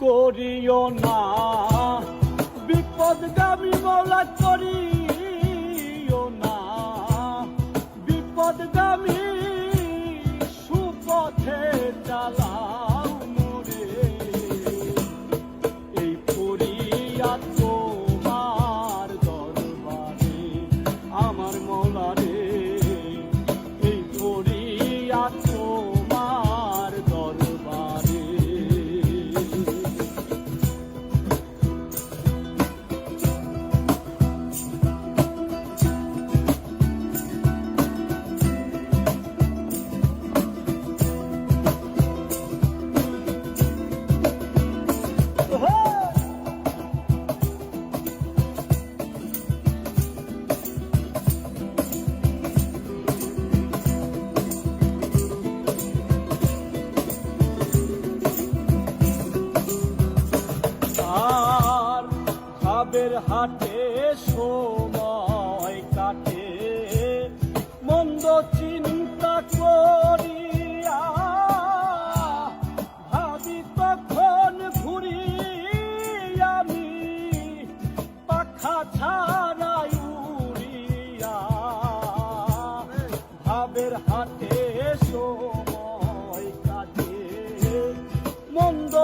করিও না। বিপদগামী মৌলা করিও না। বিপদগামী সুপথে চালাও ভাবের হাটে সময় কাটে। মন্দ চিন্তা করিয়া ভাবি তখন আমি পাখা সময় কাটে। মন্দ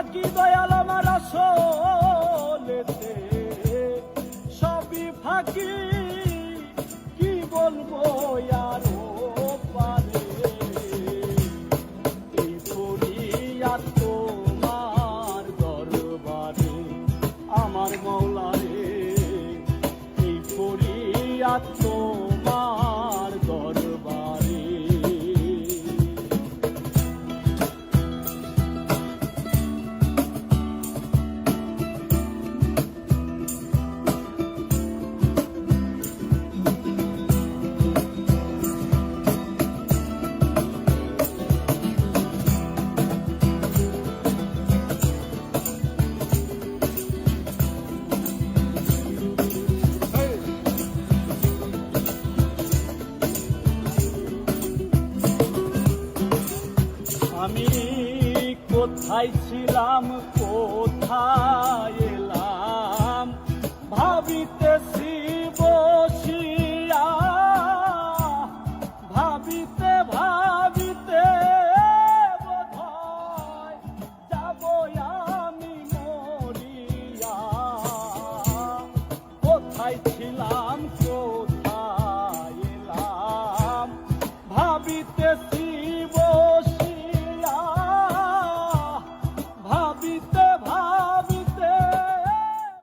ফাঁকি দয়াল আমার আসলেতে। সবই ফাঁকি কি বলব আরও আমার মৌলারে। এই তোমার আমি কোথায় ছিলাম কোথায়